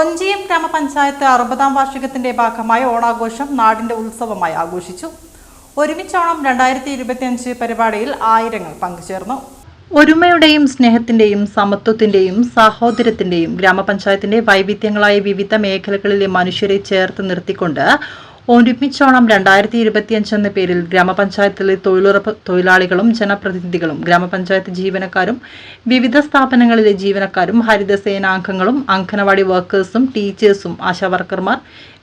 ഒഞ്ചിയം ഗ്രാമപഞ്ചായത്ത് അറുപതാം വാർഷികത്തിന്റെ ഭാഗമായ ഓണാഘോഷം നാടിന്റെ ഉത്സവമായി ആഘോഷിച്ചു. ഒരുമിച്ചോണം രണ്ടായിരത്തി ഇരുപത്തിയഞ്ച് പരിപാടിയിൽ ആയിരങ്ങൾ പങ്കുചേർന്നു. ഒരുമയുടെയും സ്നേഹത്തിന്റെയും സമത്വത്തിന്റെയും സാഹോദര്യത്തിന്റെയും ഗ്രാമപഞ്ചായത്തിന്റെ വൈവിധ്യങ്ങളായ വിവിധ മേഖലകളിലെ മനുഷ്യരെ ചേർത്ത് നിർത്തിക്കൊണ്ട് ഒരുമിച്ചോണം രണ്ടായിരത്തി ഇരുപത്തിയഞ്ച് എന്ന പേരിൽ ഗ്രാമപഞ്ചായത്തിലെ തൊഴിലുറപ്പ് തൊഴിലാളികളും ജനപ്രതിനിധികളും ഗ്രാമപഞ്ചായത്ത് ജീവനക്കാരും വിവിധ സ്ഥാപനങ്ങളിലെ ജീവനക്കാരും ഹരിതസേനാംഗങ്ങളും അംഗനവാടി വർക്കേഴ്സും ടീച്ചേഴ്സും ആശാവർക്കർമാർ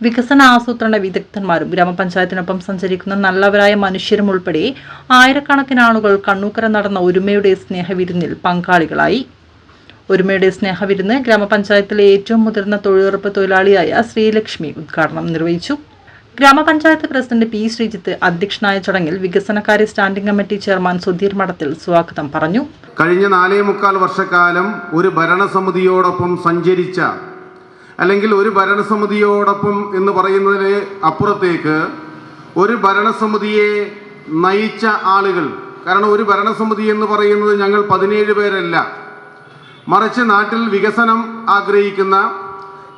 വികസന ആസൂത്രണ വിദഗ്ധന്മാരും ഗ്രാമപഞ്ചായത്തിനൊപ്പം സഞ്ചരിക്കുന്ന നല്ലവരായ മനുഷ്യരും ഉൾപ്പെടെ ആയിരക്കണക്കിന് ആളുകൾ കണ്ണൂക്കര നടന്ന ഒരുമയുടെ സ്നേഹവിരുന്നിൽ പങ്കാളികളായി. ഒരുമയുടെ സ്നേഹവിരുന്ന് ഗ്രാമപഞ്ചായത്തിലെ ഏറ്റവും മുതിർന്ന തൊഴിലുറപ്പ് തൊഴിലാളിയായ ശ്രീലക്ഷ്മി ഉദ്ഘാടനം നിർവഹിച്ചു. ഗ്രാമപഞ്ചായത്ത് പ്രസിഡന്റ് പി ശ്രീജിത്ത് അധ്യക്ഷനായ ചടങ്ങിൽ വികസനകാര്യ സ്റ്റാൻഡിംഗ് കമ്മിറ്റി ചെയർമാൻ സുധീർ മഠത്തിൽ സ്വാഗതം പറഞ്ഞു. കഴിഞ്ഞ നാലേ മുക്കാൽ വർഷക്കാലം ഒരു ഭരണസമിതിയോടൊപ്പം സഞ്ചരിച്ച അല്ലെങ്കിൽ ഒരു ഭരണസമിതിയോടൊപ്പം എന്ന് പറയുന്നതിന് അപ്പുറത്തേക്ക് ഒരു ഭരണസമിതിയെ നയിച്ച ആളുകൾ കാരണം ഒരു ഭരണസമിതി എന്ന് പറയുന്നത് ഞങ്ങൾ പതിനേഴ് പേരല്ല. മറിച്ച് നാട്ടിൽ വികസനം ആഗ്രഹിക്കുന്ന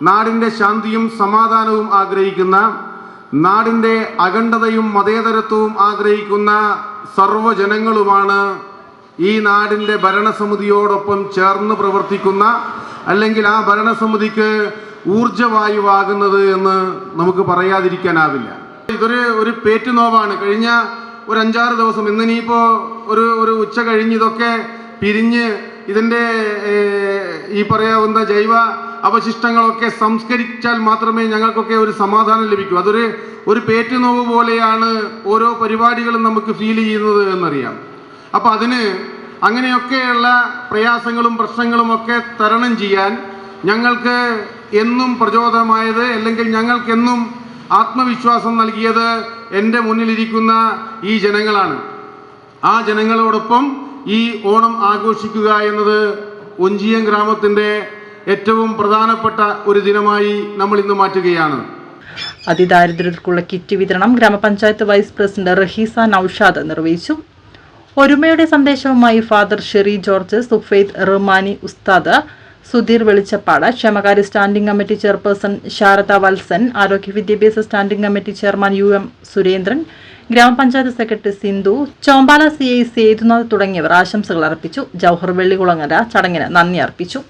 നാടിന്റെ ശാന്തിയും സമാധാനവും ആഗ്രഹിക്കുന്ന നാടിന്റെ അഖണ്ഡതയും മതേതരത്വവും ആഗ്രഹിക്കുന്ന സർവജനങ്ങളുമാണ് ഈ നാടിന്റെ ഭരണസമിതിയോടൊപ്പം ചേർന്ന് പ്രവർത്തിക്കുന്ന അല്ലെങ്കിൽ ആ ഭരണസമിതിക്ക് ഊർജവായുവാകുന്നത് എന്ന് നമുക്ക് പറയാതിരിക്കാനാവില്ല. ഇതൊരു ഒരു പേറ്റുനോവാണ്. കഴിഞ്ഞ ഒരു അഞ്ചാറ് ദിവസം ഇന്നിനിയിപ്പോൾ ഒരു ഒരു ഉച്ച കഴിഞ്ഞ് ഇതൊക്കെ പിരിഞ്ഞ് ഇതിന്റെ ഈ പറയാവുന്ന ജൈവ അവശിഷ്ടങ്ങളൊക്കെ സംസ്കരിച്ചാൽ മാത്രമേ ഞങ്ങൾക്കൊക്കെ ഒരു സമാധാനം ലഭിക്കൂ. അതൊരു ഒരു പേറ്റുനോവ് പോലെയാണ് ഓരോ പരിപാടികളും നമുക്ക് ഫീൽ ചെയ്യുന്നത് എന്നറിയാം. അപ്പോൾ അതിന് അങ്ങനെയൊക്കെയുള്ള പ്രയാസങ്ങളും പ്രശ്നങ്ങളും ഒക്കെ തരണം ചെയ്യാൻ ഞങ്ങൾക്ക് എന്നും പ്രചോദനമായത് അല്ലെങ്കിൽ ഞങ്ങൾക്കെന്നും ആത്മവിശ്വാസം നൽകിയത് എന്റെ മുന്നിലിരിക്കുന്ന ഈ ജനങ്ങളാണ്. ആ ജനങ്ങളോടൊപ്പം ഈ ഓണം ആഘോഷിക്കുക എന്നത് ഒഞ്ചിയം ഗ്രാമത്തിന്റെ ഏറ്റവും പ്രധാനപ്പെട്ട ഒരു ദിനമായി നമ്മൾ ഇന്ന് മാറ്റുകയാണ്. അതിദാരിദ്ര്യർക്കുള്ള കിറ്റ് വിതരണം ഗ്രാമപഞ്ചായത്ത് വൈസ് പ്രസിഡന്റ് റഹീസ നൌഷാദ് നിർവഹിച്ചു. ഒരുമയുടെ സന്ദേശവുമായി father Sherry George Sufaid Rahmani ഉസ്താദ് സുധീർ വെളിച്ചപ്പാട് ക്ഷേമകാര്യ standing committee chairperson Sharada Valsan ആരോഗ്യ വിദ്യാഭ്യാസ standing committee chairman U M Surendran ഗ്രാമപഞ്ചായത്ത് secretary Sindhu Chombala C I Sethunath തുടങ്ങിയവർ ആശംസകൾ അർപ്പിച്ചു. ജൗഹർ വെള്ളികുളങ്ങര ചടങ്ങിന് നന്ദി അർപ്പിച്ചു.